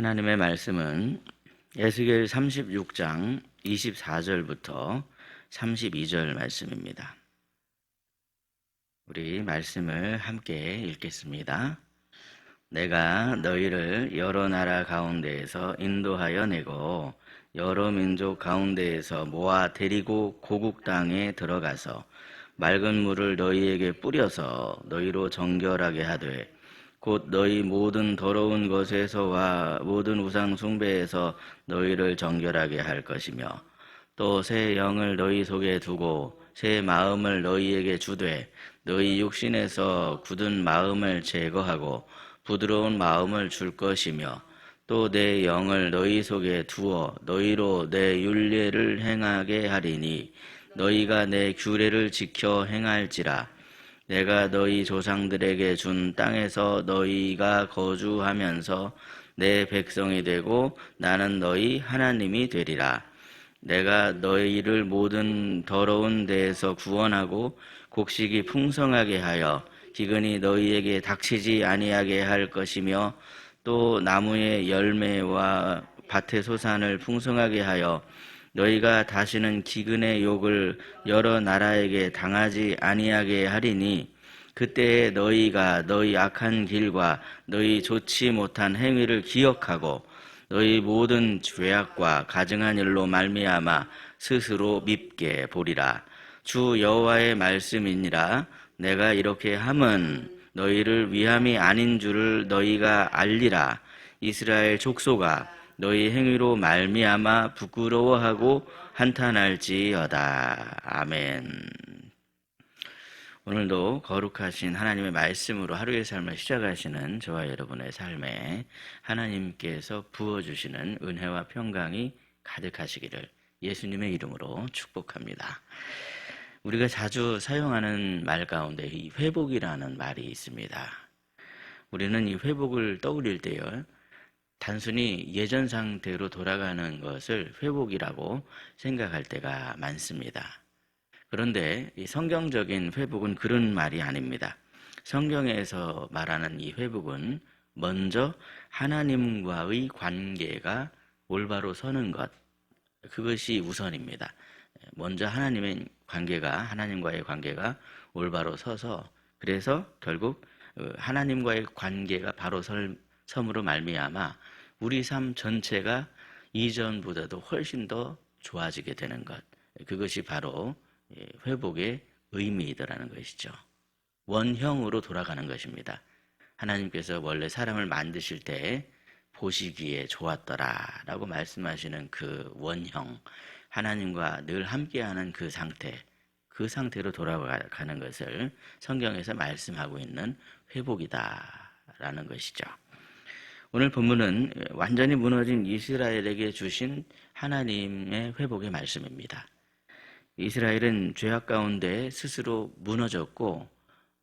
하나님의 말씀은 에스겔 36장 24절부터 32절 말씀입니다. 우리 말씀을 함께 읽겠습니다. 내가 너희를 여러 나라 가운데에서 인도하여 내고 여러 민족 가운데에서 모아 데리고 고국 땅에 들어가서 맑은 물을 너희에게 뿌려서 너희로 정결하게 하되 곧 너희 모든 더러운 것에서와 모든 우상 숭배에서 너희를 정결하게 할 것이며 또 새 영을 너희 속에 두고 새 마음을 너희에게 주되 너희 육신에서 굳은 마음을 제거하고 부드러운 마음을 줄 것이며 또 내 영을 너희 속에 두어 너희로 내 윤례를 행하게 하리니 너희가 내 규례를 지켜 행할지라 내가 너희 조상들에게 준 땅에서 너희가 거주하면서 내 백성이 되고 나는 너희 하나님이 되리라. 내가 너희를 모든 더러운 데에서 구원하고 곡식이 풍성하게 하여 기근이 너희에게 닥치지 아니하게 할 것이며 또 나무의 열매와 밭의 소산을 풍성하게 하여 너희가 다시는 기근의 욕을 여러 나라에게 당하지 아니하게 하리니 그때에 너희가 너희 악한 길과 너희 좋지 못한 행위를 기억하고 너희 모든 죄악과 가증한 일로 말미암아 스스로 밉게 보리라. 주 여호와의 말씀이니라. 내가 이렇게 함은 너희를 위함이 아닌 줄을 너희가 알리라. 이스라엘 족속아 너희 행위로 말미암아 부끄러워하고 한탄할지어다. 아멘. 오늘도 거룩하신 하나님의 말씀으로 하루의 삶을 시작하시는 저와 여러분의 삶에 하나님께서 부어주시는 은혜와 평강이 가득하시기를 예수님의 이름으로 축복합니다. 우리가 자주 사용하는 말 가운데 이 회복이라는 말이 있습니다. 우리는 이 회복을 떠올릴 때요. 단순히 예전 상태로 돌아가는 것을 회복이라고 생각할 때가 많습니다. 그런데 이 성경적인 회복은 그런 말이 아닙니다. 성경에서 말하는 이 회복은 먼저 하나님과의 관계가 올바로 서는 것, 그것이 우선입니다. 먼저 하나님의 관계가, 하나님과의 관계가 올바로 서서, 그래서 결국 하나님과의 관계가 바로 설, 섬으로 말미암아 우리 삶 전체가 이전보다도 훨씬 더 좋아지게 되는 것. 그것이 바로 회복의 의미이더라는 것이죠. 원형으로 돌아가는 것입니다. 하나님께서 원래 사람을 만드실 때 보시기에 좋았더라 라고 말씀하시는 그 원형, 하나님과 늘 함께하는 그 상태, 그 상태로 돌아가는 것을 성경에서 말씀하고 있는 회복이다 라는 것이죠. 오늘 본문은 완전히 무너진 이스라엘에게 주신 하나님의 회복의 말씀입니다. 이스라엘은 죄악 가운데 스스로 무너졌고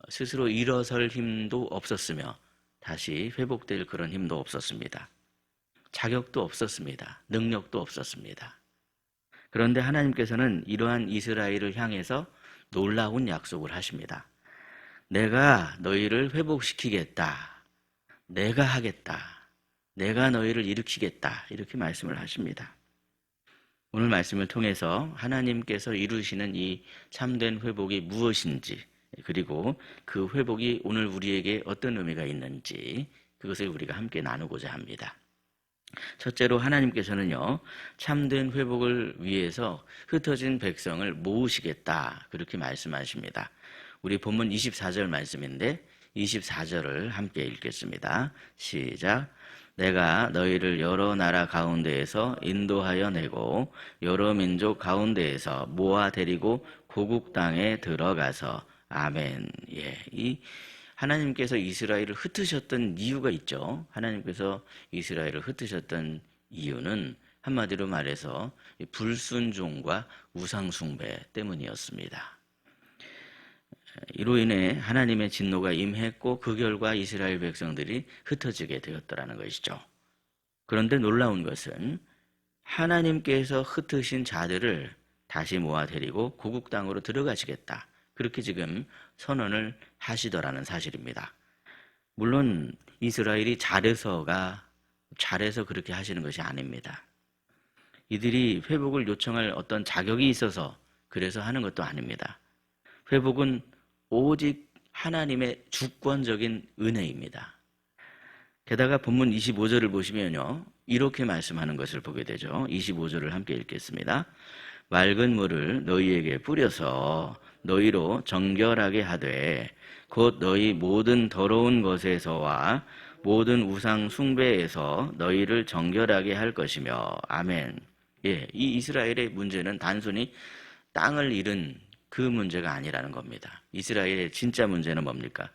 스스로 일어설 힘도 없었으며 다시 회복될 그런 힘도 없었습니다. 자격도 없었습니다. 능력도 없었습니다. 그런데 하나님께서는 이러한 이스라엘을 향해서 놀라운 약속을 하십니다. 내가 너희를 회복시키겠다. 내가 하겠다. 내가 너희를 일으키겠다. 이렇게 말씀을 하십니다. 오늘 말씀을 통해서 하나님께서 이루시는 이 참된 회복이 무엇인지, 그리고 그 회복이 오늘 우리에게 어떤 의미가 있는지, 그것을 우리가 함께 나누고자 합니다. 첫째로 하나님께서는요, 참된 회복을 위해서 흩어진 백성을 모으시겠다. 그렇게 말씀하십니다. 우리 본문 24절 말씀인데, 24절을 함께 읽겠습니다. 시작. 내가 너희를 여러 나라 가운데에서 인도하여 내고 여러 민족 가운데에서 모아 데리고 고국 땅에 들어가서 아멘. 예. 이 하나님께서 이스라엘을 흩으셨던 이유가 있죠. 하나님께서 이스라엘을 흩으셨던 이유는 한마디로 말해서 불순종과 우상숭배 때문이었습니다. 이로 인해 하나님의 진노가 임했고 그 결과 이스라엘 백성들이 흩어지게 되었더라는 것이죠. 그런데 놀라운 것은 하나님께서 흩으신 자들을 다시 모아 데리고 고국 땅으로 들어가시겠다. 그렇게 지금 선언을 하시더라는 사실입니다. 물론 이스라엘이 잘해서가 잘해서 그렇게 하시는 것이 아닙니다. 이들이 회복을 요청할 어떤 자격이 있어서 그래서 하는 것도 아닙니다. 회복은 오직 하나님의 주권적인 은혜입니다. 게다가 본문 25절을 보시면요. 이렇게 말씀하는 것을 보게 되죠. 25절을 함께 읽겠습니다. 맑은 물을 너희에게 뿌려서 너희로 정결하게 하되 곧 너희 모든 더러운 것에서와 모든 우상 숭배에서 너희를 정결하게 할 것이며 아멘. 예, 이 이스라엘의 문제는 단순히 땅을 잃은 그 문제가 아니라는 겁니다. 이스라엘의 진짜 문제는 뭡니까?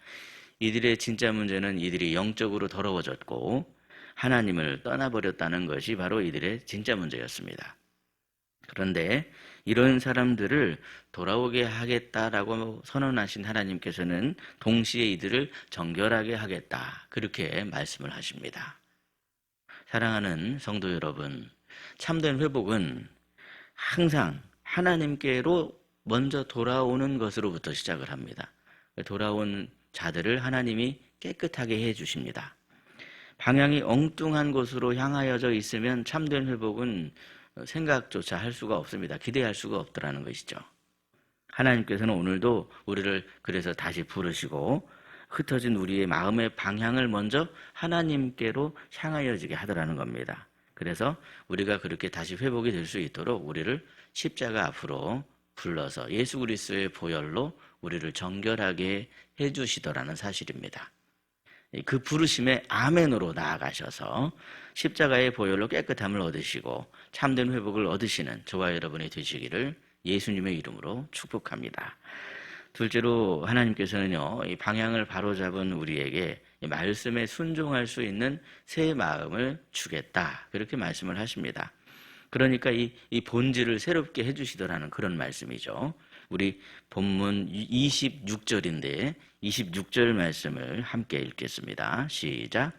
이들의 진짜 문제는 이들이 영적으로 더러워졌고 하나님을 떠나버렸다는 것이 바로 이들의 진짜 문제였습니다. 그런데 이런 사람들을 돌아오게 하겠다라고 선언하신 하나님께서는 동시에 이들을 정결하게 하겠다. 그렇게 말씀을 하십니다. 사랑하는 성도 여러분, 참된 회복은 항상 하나님께로 먼저 돌아오는 것으로부터 시작을 합니다. 돌아온 자들을 하나님이 깨끗하게 해 주십니다. 방향이 엉뚱한 곳으로 향하여져 있으면 참된 회복은 생각조차 할 수가 없습니다. 기대할 수가 없더라는 것이죠. 하나님께서는 오늘도 우리를 그래서 다시 부르시고 흩어진 우리의 마음의 방향을 먼저 하나님께로 향하여지게 하더라는 겁니다. 그래서 우리가 그렇게 다시 회복이 될 수 있도록 우리를 십자가 앞으로 불러서 예수 그리스도의 보혈로 우리를 정결하게 해 주시더라는 사실입니다. 그 부르심에 아멘으로 나아가셔서 십자가의 보혈로 깨끗함을 얻으시고 참된 회복을 얻으시는 저와 여러분이 되시기를 예수님의 이름으로 축복합니다. 둘째로 하나님께서는요, 이 방향을 바로잡은 우리에게 말씀에 순종할 수 있는 새 마음을 주겠다. 그렇게 말씀을 하십니다. 그러니까 이, 이 본질을 새롭게 해주시더라는 그런 말씀이죠. 우리 본문 26절인데 26절 말씀을 함께 읽겠습니다. 시작.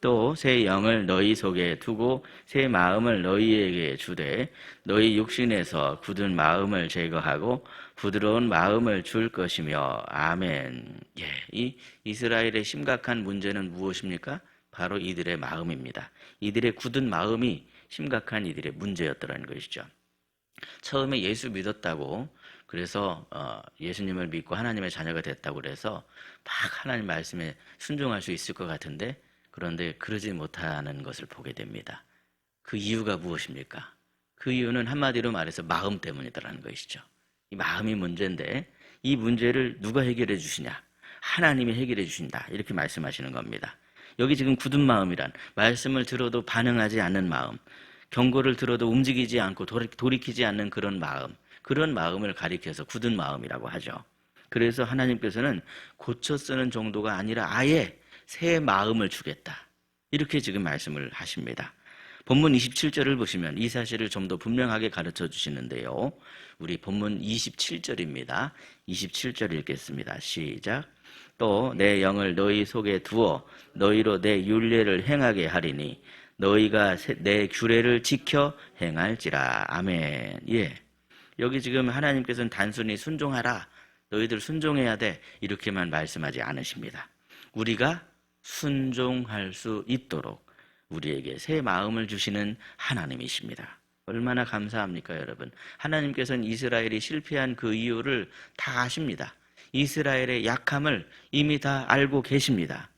또 새 영을 너희 속에 두고 새 마음을 너희에게 주되 너희 육신에서 굳은 마음을 제거하고 부드러운 마음을 줄 것이며 아멘. 예, 이 이스라엘의 심각한 문제는 무엇입니까? 바로 이들의 마음입니다. 이들의 굳은 마음이 심각한 이들의 문제였더라는 것이죠. 처음에 예수 믿었다고 그래서 어, 예수님을 믿고 하나님의 자녀가 됐다고 그래서 막 하나님 말씀에 순종할 수 있을 것 같은데 그런데 그러지 못하는 것을 보게 됩니다. 그 이유가 무엇입니까? 그 이유는 한마디로 말해서 마음 때문이더라는 것이죠. 이 마음이 문제인데 이 문제를 누가 해결해 주시냐? 하나님이 해결해 주신다. 이렇게 말씀하시는 겁니다. 여기 지금 굳은 마음이란 말씀을 들어도 반응하지 않는 마음, 경고를 들어도 움직이지 않고 돌이키지 않는 그런 마음, 그런 마음을 가리켜서 굳은 마음이라고 하죠. 그래서 하나님께서는 고쳐 쓰는 정도가 아니라 아예 새 마음을 주겠다. 이렇게 지금 말씀을 하십니다. 본문 27절을 보시면 이 사실을 좀 더 분명하게 가르쳐 주시는데요. 우리 본문 27절입니다. 27절 읽겠습니다. 시작. 또 내 영을 너희 속에 두어 너희로 내 윤례를 행하게 하리니 너희가 내 규례를 지켜 행할지라. 아멘. 예. 여기 지금 하나님께서는 단순히 순종하라. 너희들 순종해야 돼. 이렇게만 말씀하지 않으십니다. 우리가 순종할 수 있도록 우리에게 새 마음을 주시는 하나님이십니다. 얼마나 감사합니까, 여러분? 하나님께서는 이스라엘이 실패한 그 이유를 다 아십니다. 이스라엘의 약함을 이미 다 알고 계십니다.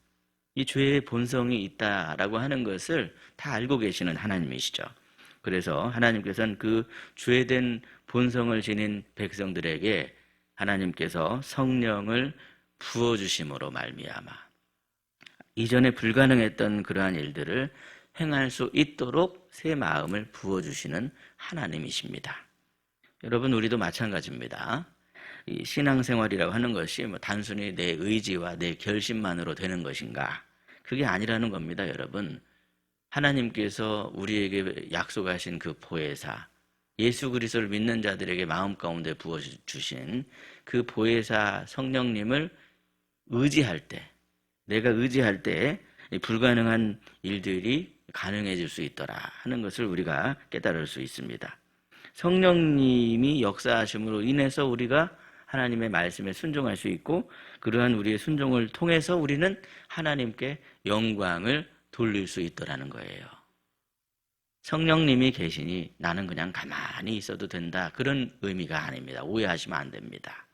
이 죄의 본성이 있다라고 하는 것을 다 알고 계시는 하나님이시죠. 그래서 하나님께서는 그 죄된 본성을 지닌 백성들에게 하나님께서 성령을 부어 주심으로 말미암아 이전에 불가능했던 그러한 일들을 행할 수 있도록 새 마음을 부어 주시는 하나님이십니다. 여러분, 우리도 마찬가지입니다. 이 신앙생활이라고 하는 것이 뭐 단순히 내 의지와 내 결심만으로 되는 것인가? 그게 아니라는 겁니다, 여러분. 하나님께서 우리에게 약속하신 그 보혜사, 예수 그리스도를 믿는 자들에게 마음 가운데 부어 주신 그 보혜사 성령님을 의지할 때 내가 의지할 때 불가능한 일들이 가능해질 수 있더라 하는 것을 우리가 깨달을 수 있습니다. 성령님이 역사하심으로 인해서 우리가 하나님의 말씀에 순종할 수 있고 그러한 우리의 순종을 통해서 우리는 하나님께 영광을 돌릴 수 있더라는 거예요. 성령님이 계시니 나는 그냥 가만히 있어도 된다. 그런 의미가 아닙니다. 오해하시면 안 됩니다.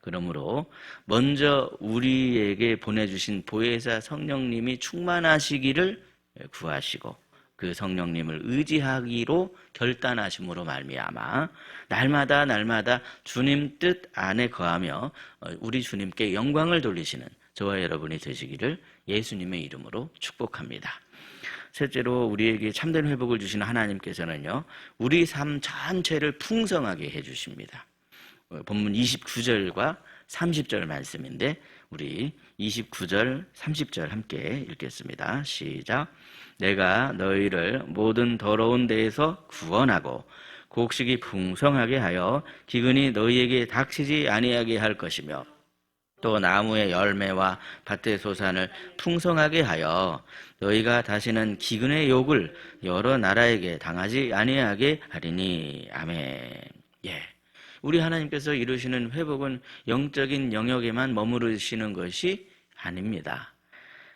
그러므로 먼저 우리에게 보내주신 보혜사 성령님이 충만하시기를 구하시고 그 성령님을 의지하기로 결단하심으로 말미암아 날마다 날마다 주님 뜻 안에 거하며 어, 우리 주님께 영광을 돌리시는 저와 여러분이 되시기를 예수님의 이름으로 축복합니다. 셋째로 우리에게 참된 회복을 주시는 하나님께서는요, 우리 삶 전체를 풍성하게 해 주십니다. 어, 본문 29절과 30절 말씀인데, 우리 29절, 30절 함께 읽겠습니다. 시작. 내가 너희를 모든 더러운 데에서 구원하고, 곡식이 풍성하게 하여 기근이 너희에게 닥치지 아니하게 할 것이며, 또 나무의 열매와 밭의 소산을 풍성하게 하여 너희가 다시는 기근의 욕을 여러 나라에게 당하지 아니하게 하리니 아멘. 예. 우리 하나님께서 이루시는 회복은 영적인 영역에만 머무르시는 것이 아닙니다.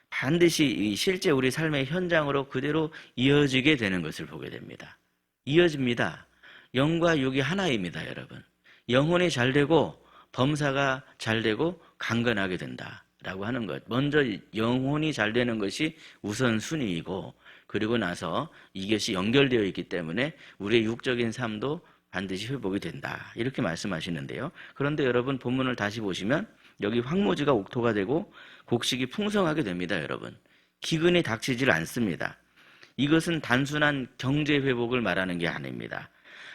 반드시 이 실제 우리 삶의 현장으로 그대로 이어지게 되는 것을 보게 됩니다. 이어집니다. 영과 육이 하나입니다, 여러분. 영혼이 잘 되고 범사가 잘 되고 강건하게 된다라고 하는 것. 먼저 영혼이 잘 되는 것이 우선 순위이고 그리고 나서 이것이 연결되어 있기 때문에 우리의 육적인 삶도 반드시 회복이 된다. 이렇게 말씀하시는데요. 그런데 여러분 본문을 다시 보시면 여기 황무지가 옥토가 되고 곡식이 풍성하게 됩니다, 여러분. 기근이 닥치질 않습니다. 이것은 단순한 경제 회복을 말하는 게 아닙니다.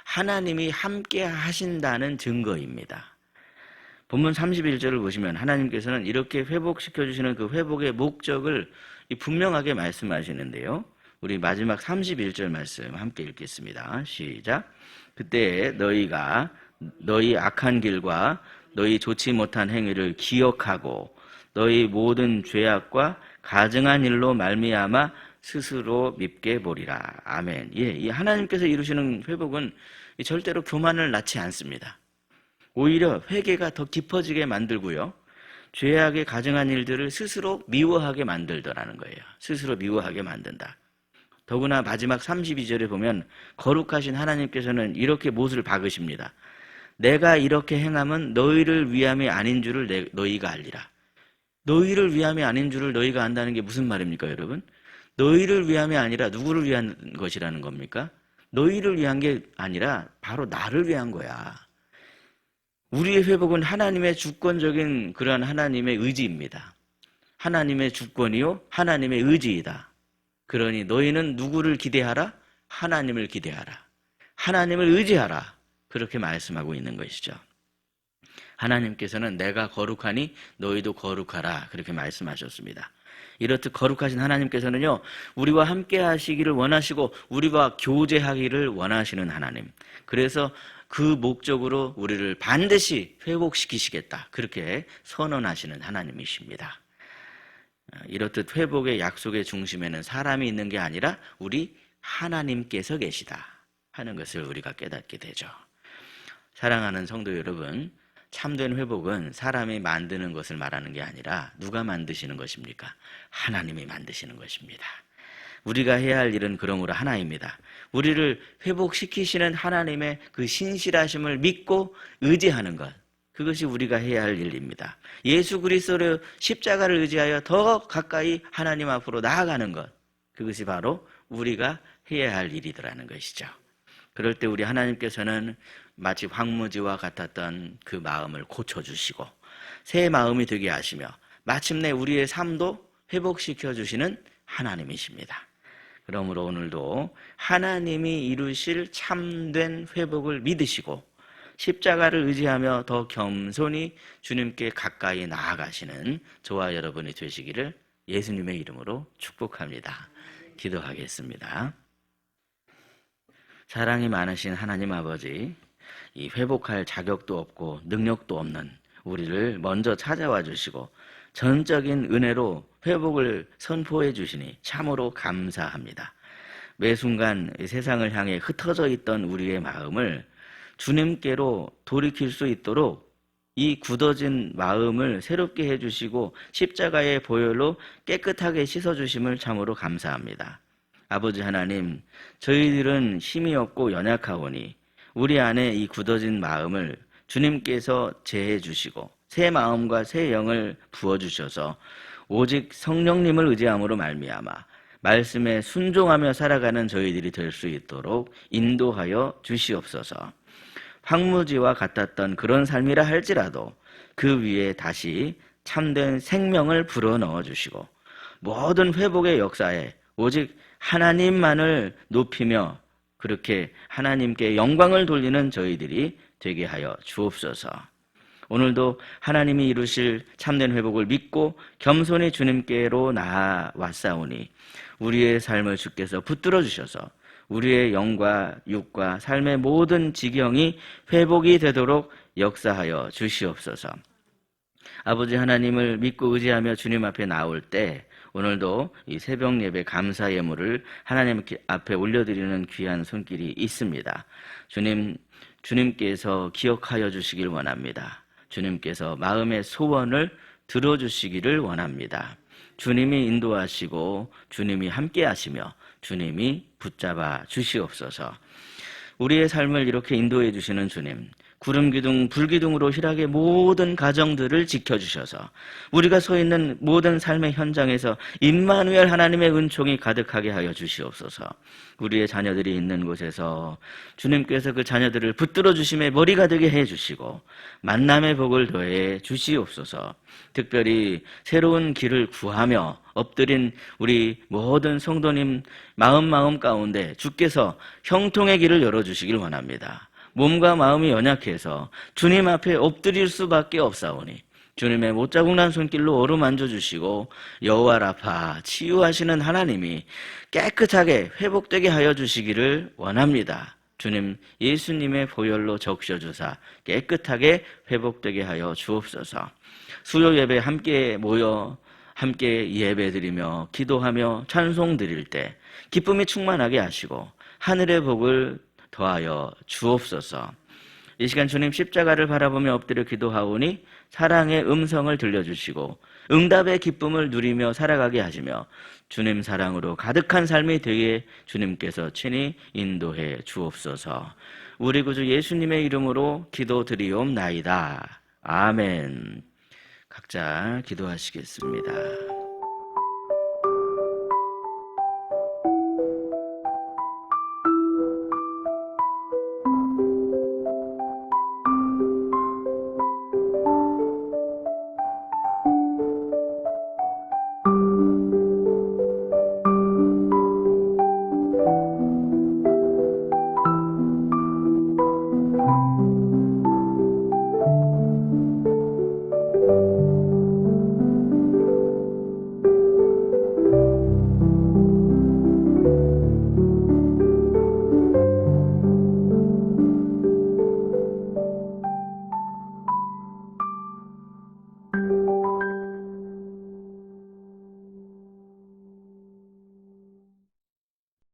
하나님이 함께 하신다는 증거입니다. 본문 31절을 보시면 하나님께서는 이렇게 회복시켜 주시는 그 회복의 목적을 분명하게 말씀하시는데요. 우리 마지막 31절 말씀 함께 읽겠습니다. 시작. 그때 너희가 너희 악한 길과 너희 좋지 못한 행위를 기억하고 너희 모든 죄악과 가증한 일로 말미암아 스스로 밉게 보리라. 아멘. 예, 이 하나님께서 이루시는 회복은 절대로 교만을 낳지 않습니다. 오히려 회개가 더 깊어지게 만들고요. 죄악에 가증한 일들을 스스로 미워하게 만들더라는 거예요. 스스로 미워하게 만든다. 더구나 마지막 32절에 보면 거룩하신 하나님께서는 이렇게 못을 박으십니다. 내가 이렇게 행함은 너희를 위함이 아닌 줄을 내, 너희가 알리라. 너희를 위함이 아닌 줄을 너희가 안다는 게 무슨 말입니까, 여러분? 너희를 위함이 아니라 누구를 위한 것이라는 겁니까? 너희를 위한 게 아니라 바로 나를 위한 거야. 우리의 회복은 하나님의 주권적인 그러한 하나님의 의지입니다. 하나님의 주권이요, 하나님의 의지이다. 그러니 너희는 누구를 기대하라? 하나님을 기대하라. 하나님을 의지하라. 그렇게 말씀하고 있는 것이죠. 하나님께서는 내가 거룩하니 너희도 거룩하라. 그렇게 말씀하셨습니다. 이렇듯 거룩하신 하나님께서는요, 우리와 함께 하시기를 원하시고, 우리와 교제하기를 원하시는 하나님. 그래서 그 목적으로 우리를 반드시 회복시키시겠다. 그렇게 선언하시는 하나님이십니다. 이렇듯 회복의 약속의 중심에는 사람이 있는 게 아니라 우리 하나님께서 계시다 하는 것을 우리가 깨닫게 되죠. 사랑하는 성도 여러분, 참된 회복은 사람이 만드는 것을 말하는 게 아니라 누가 만드시는 것입니까? 하나님이 만드시는 것입니다. 우리가 해야 할 일은 그러므로 하나입니다. 우리를 회복시키시는 하나님의 그 신실하심을 믿고 의지하는 것. 그것이 우리가 해야 할 일입니다. 예수 그리스도의 십자가를 의지하여 더 가까이 하나님 앞으로 나아가는 것. 그것이 바로 우리가 해야 할 일이더라는 것이죠. 그럴 때 우리 하나님께서는 마치 황무지와 같았던 그 마음을 고쳐주시고 새 마음이 되게 하시며 마침내 우리의 삶도 회복시켜 주시는 하나님이십니다. 그러므로 오늘도 하나님이 이루실 참된 회복을 믿으시고 십자가를 의지하며 더 겸손히 주님께 가까이 나아가시는 저와 여러분이 되시기를 예수님의 이름으로 축복합니다. 기도하겠습니다. 사랑이 많으신 하나님 아버지, 이 회복할 자격도 없고 능력도 없는 우리를 먼저 찾아와 주시고 전적인 은혜로 회복을 선포해 주시니 참으로 감사합니다. 매 순간 세상을 향해 흩어져 있던 우리의 마음을 주님께로 돌이킬 수 있도록 이 굳어진 마음을 새롭게 해주시고 십자가의 보혈로 깨끗하게 씻어주심을 참으로 감사합니다. 아버지 하나님, 저희들은 힘이 없고 연약하오니 우리 안에 이 굳어진 마음을 주님께서 제해 주시고 새 마음과 새 영을 부어 주셔서 오직 성령님을 의지함으로 말미암아 말씀에 순종하며 살아가는 저희들이 될 수 있도록 인도하여 주시옵소서. 황무지와 같았던 그런 삶이라 할지라도 그 위에 다시 참된 생명을 불어 넣어 주시고 모든 회복의 역사에 오직 하나님만을 높이며 그렇게 하나님께 영광을 돌리는 저희들이 되게 하여 주옵소서. 오늘도 하나님이 이루실 참된 회복을 믿고 겸손히 주님께로 나아왔사오니 우리의 삶을 주께서 붙들어 주셔서 우리의 영과 육과 삶의 모든 지경이 회복이 되도록 역사하여 주시옵소서. 아버지 하나님을 믿고 의지하며 주님 앞에 나올 때 오늘도 이 새벽 예배 감사 예물을 하나님 앞에 올려드리는 귀한 손길이 있습니다. 주님, 주님께서 기억하여 주시길 원합니다. 주님께서 마음의 소원을 들어주시기를 원합니다. 주님이 인도하시고 주님이 함께 하시며 주님이 붙잡아 주시옵소서. 우리의 삶을 이렇게 인도해 주시는 주님, 구름 기둥, 불 기둥으로 희락의 모든 가정들을 지켜주셔서 우리가 서 있는 모든 삶의 현장에서 임마누엘 하나님의 은총이 가득하게 하여 주시옵소서. 우리의 자녀들이 있는 곳에서 주님께서 그 자녀들을 붙들어 주심의 머리가 되게 해 주시고 만남의 복을 더해 주시옵소서. 특별히 새로운 길을 구하며 엎드린 우리 모든 성도님 마음 마음 가운데 주께서 형통의 길을 열어 주시길 원합니다. 몸과 마음이 연약해서 주님 앞에 엎드릴 수밖에 없사오니 주님의 못자국 난 손길로 어루만져 주시고 여호와 라파 치유하시는 하나님이 깨끗하게 회복되게 하여 주시기를 원합니다. 주님 예수님의 보혈로 적셔 주사 깨끗하게 회복되게 하여 주옵소서. 수요 예배 함께 모여 함께 예배드리며 기도하며 찬송 드릴 때 기쁨이 충만하게 하시고 하늘의 복을 더하여 주옵소서. 이 시간 주님 십자가를 바라보며 엎드려 기도하오니 사랑의 음성을 들려주시고 응답의 기쁨을 누리며 살아가게 하시며 주님 사랑으로 가득한 삶이 되게 주님께서 친히 인도해 주옵소서. 우리 구주 예수님의 이름으로 기도드리옵나이다. 아멘. 각자 기도하시겠습니다.